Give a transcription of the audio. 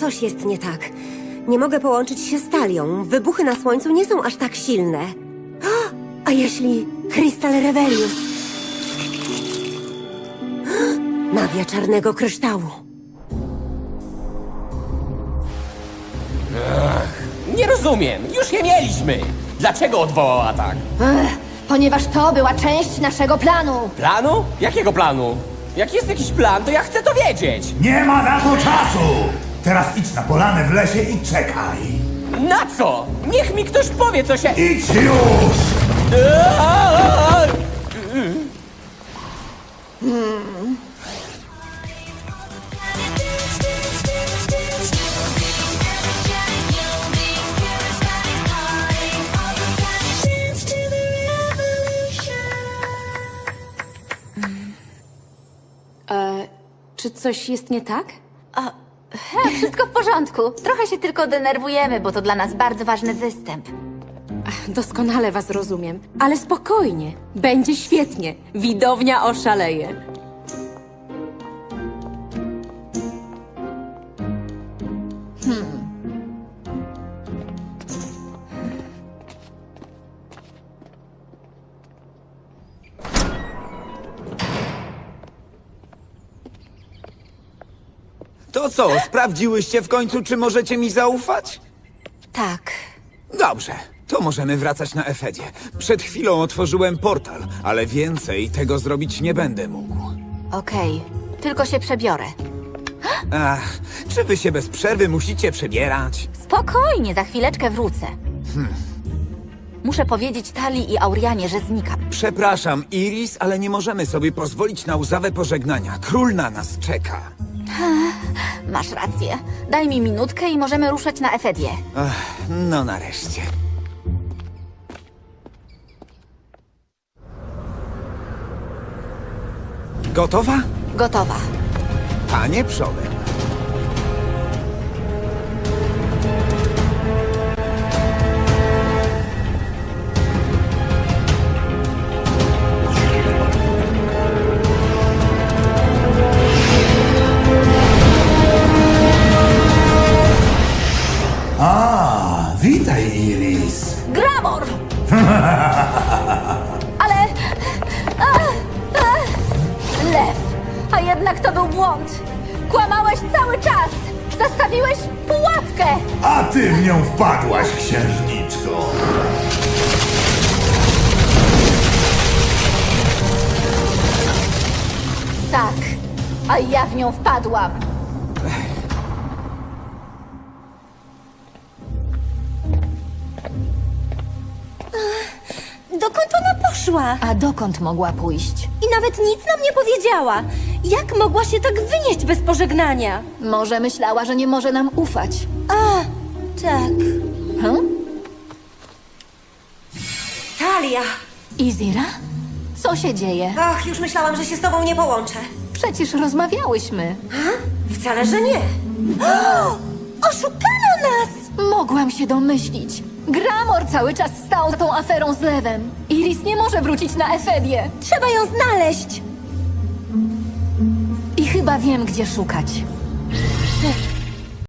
Coś jest nie tak. Nie mogę połączyć się z talią. Wybuchy na słońcu nie są aż tak silne. A jeśli Krystal Revelius? Magia czarnego kryształu. Nie rozumiem, już je mieliśmy. Dlaczego odwołał atak? Ech, ponieważ to była część naszego planu. Planu? Jakiego planu? Jak jest jakiś plan, to ja chcę to wiedzieć. Nie ma na to czasu! Teraz idź na polanę w lesie i czekaj. Na co? Niech mi ktoś powie, co się... Idź już! Aaaa! Czy coś jest nie tak? He, wszystko w porządku. Trochę się tylko denerwujemy, bo to dla nas bardzo ważny występ. Doskonale was rozumiem. Ale spokojnie. Będzie świetnie. Widownia oszaleje. To co, sprawdziłyście w końcu, czy możecie mi zaufać? Tak. Dobrze, to możemy wracać na Efedzie. Przed chwilą otworzyłem portal, ale więcej tego zrobić nie będę mógł. Okej. Tylko się przebiorę. Ach, czy wy się bez przerwy musicie przebierać? Spokojnie, za chwileczkę wrócę. Muszę powiedzieć Tali i Aurianie, że znikam. Przepraszam, Iris, ale nie możemy sobie pozwolić na łzawę pożegnania. Król na nas czeka. Masz rację. Daj mi minutkę i możemy ruszać na Efedię. Ach, no nareszcie. Gotowa? Gotowa. Panie przodem. Ale... A, a, lew! A jednak to był błąd! Kłamałeś cały czas! Zastawiłeś pułapkę! A ty w nią wpadłaś, księżniczko. Tak, a ja w nią wpadłam. Dokąd ona poszła? A dokąd mogła pójść? I nawet nic nam nie powiedziała. Jak mogła się tak wynieść bez pożegnania? Może myślała, że nie może nam ufać. A, tak. Hm? Talia! Izira? Co się dzieje? Ach, już myślałam, że się z tobą nie połączę. Przecież rozmawiałyśmy. Wcale, że nie. Oszukano nas! Mogłam się domyślić. Gramor cały czas stał za tą aferą z Lewem. Iris nie może wrócić na Efedię. Trzeba ją znaleźć. I chyba wiem, gdzie szukać.